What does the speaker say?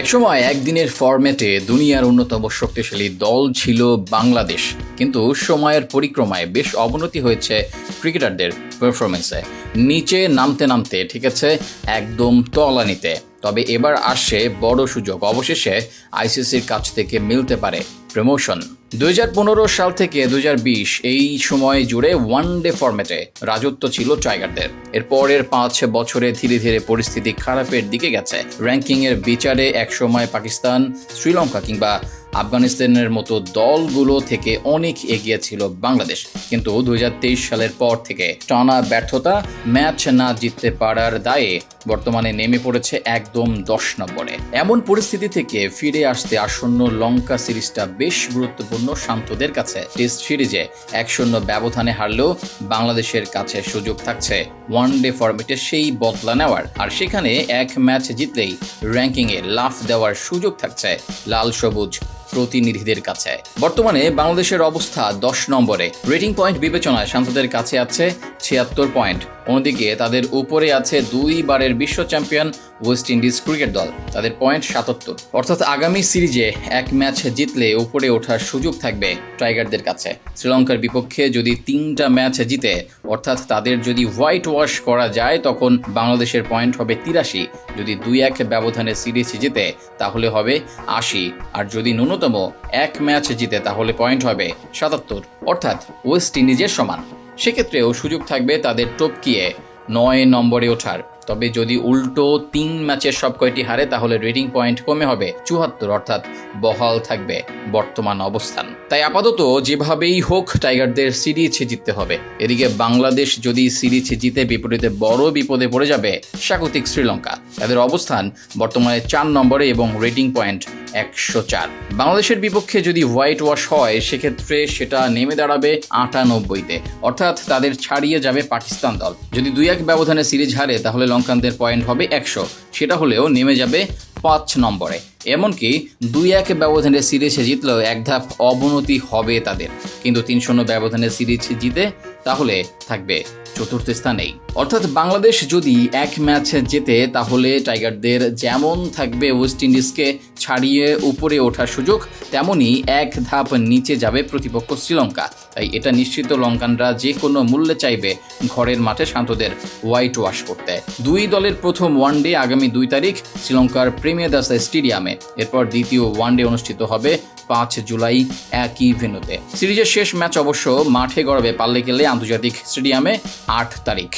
একসময় একদিনের ফরম্যাটে দুনিয়ার অন্যতম শক্তিশালী দল ছিল বাংলাদেশ। কিন্তু সময়ের পরিক্রমায় বেশ অবনতি হয়েছে ক্রিকেটারদের পারফরমেন্সে নিচে নামতে নামতে ঠিক আছে, একদম তলানিতে। তবে এবার আসে বড় সুযোগ। অবশেষে আইসিসির কাছ থেকে মিলতে পারে প্রমোশন দুই হাজার পনেরো সাল থেকে দুই হাজার বিশ এই সময় জুড়ে ওয়ান ডে ফরম্যাটে রাজত্ব ছিল টাইগারদের। এরপরের পাঁচ বছরে ধীরে ধীরে পরিস্থিতি খারাপের দিকে গেছে। র্যাঙ্কিংয়ের বিচারে একসময় পাকিস্তান, শ্রীলঙ্কা কিংবা আফগানিস্তানের মতো দলগুলো থেকে অনেক এগিয়ে ছিল বাংলাদেশ। কিন্তু দুই সালের পর থেকে টানা ব্যর্থতা ম্যাচ না জিততে পারার দায়ে বর্তমানে নেমে পড়েছে একদম দশ নম্বরে। এমন পরিস্থিতি থেকে ফিরে আসতে আসন্ন লঙ্কা সিরিজটা বেশ গুরুত্বপূর্ণ শান্তদের কাছে। টেস্ট সিরিজে এক শূন্য ব্যবধানে হারলেও বাংলাদেশের কাছে সুযোগ থাকছে। ওয়ান ডে ফরম্যাটে সেই বদলা নেওয়ার। আর সেখানে এক ম্যাচ জিতলেই র্যাঙ্কিংয়ে লাফ দেওয়ার সুযোগ থাকছে লাল সবুজ। প্রতিনিধিদের কাছে। বর্তমানে বাংলাদেশের অবস্থা দশ নম্বরে। রেটিং পয়েন্ট বিবেচনায় সাংসদের কাছে আছে ছিয়াত্তর পয়েন্ট। অন্যদিকে তাদের উপরে আছে দুইবারের বিশ্ব চ্যাম্পিয়ন ওয়েস্ট ইন্ডিজ ক্রিকেট দল, তাদের পয়েন্ট সাতাত্তর। অর্থাৎ আগামী সিরিজে এক ম্যাচ জিতলে উপরে ওঠার সুযোগ থাকবে টাইগারদের কাছে। শ্রীলঙ্কার বিপক্ষে যদি তিনটা ম্যাচ জিতে, অর্থাৎ তাদের যদি হোয়াইট ওয়াশ করা যায়, তখন বাংলাদেশের পয়েন্ট হবে তিরাশি। যদি দুই এক ব্যবধানে সিরিজ জিতে, তাহলে হবে আশি। আর যদি ন্যূনতম এক ম্যাচ জিতে, তাহলে পয়েন্ট হবে সাতাত্তর। অর্থাৎ ওয়েস্ট ইন্ডিজের সমান। সেক্ষেত্রেও সুযোগ থাকবে তাদের টপকিয়ে নয় নম্বরে ওঠার। তবে যদি উল্টো তিন ম্যাচের সব কয়টি হারে, তাহলে রেটিং পয়েন্ট কমে হবে চুহাত্তর অর্থাৎ বহাল থাকবে বর্তমান অবস্থান। তাই আপাতত যেভাবেই হোক, টাইগারদের সিরিজ জিততে হবে। এদিকে বাংলাদেশ যদি সিরিজ জিতে বিপরীতে বড় বিপদে পড়ে যাবে, স্বাগতিক শ্রীলঙ্কা। তাদের অবস্থান বর্তমানে চার নম্বরে এবং রেটিং পয়েন্ট একশো চার। বাংলাদেশের বিপক্ষে যদি হোয়াইট ওয়াশ হয়, সেক্ষেত্রে সেটা নেমে দাঁড়াবে আটানব্বইতে। অর্থাৎ তাদের ছাড়িয়ে যাবে পাকিস্তান দল। যদি দুই এক ব্যবধানে সিরিজ হারে, তাহলে লঙ্কানদের পয়েন্ট হবে একশো। সেটা হলেও নেমে যাবে পাঁচ নম্বরে। এমনকি দুই এক ব্যবধানে সিরিজে জিতলেও এক ধাপ অবনতি হবে তাদের। কিন্তু তিন শূন্য ব্যবধানে সিরিজ জিতে তাহলে থাকবে চতুর্থ স্থানেই। অর্থাৎ বাংলাদেশ যদি এক ম্যাচ জেতে, তাহলে টাইগারদের যেমন থাকবে ওয়েস্ট ইন্ডিজকে ছাড়িয়ে উপরে ওঠার সুযোগ তেমনই এক ধাপ নিচে যাবে প্রতিপক্ষ শ্রীলঙ্কা। তাই এটা নিশ্চিত, লঙ্কানরা যে কোনো মূল্যে চাইবে ঘরের মাঠে শান্তদের হোয়াইট ওয়াশ করতে। দুই দলের প্রথম ওয়ানডে আগামী দুই তারিখ শ্রীলঙ্কার প্রেমিয়াদাসা স্টেডিয়ামে। এরপর দ্বিতীয় ওয়ানডে অনুষ্ঠিত হবে পাঁচ জুলাই একই ভেন্যুতে। সিরিজের শেষ ম্যাচ অবশ্য মাঠে গড়াবে পাল্লে গেলে আন্তর্জাতিক স্টেডিয়ামে আট তারিখ।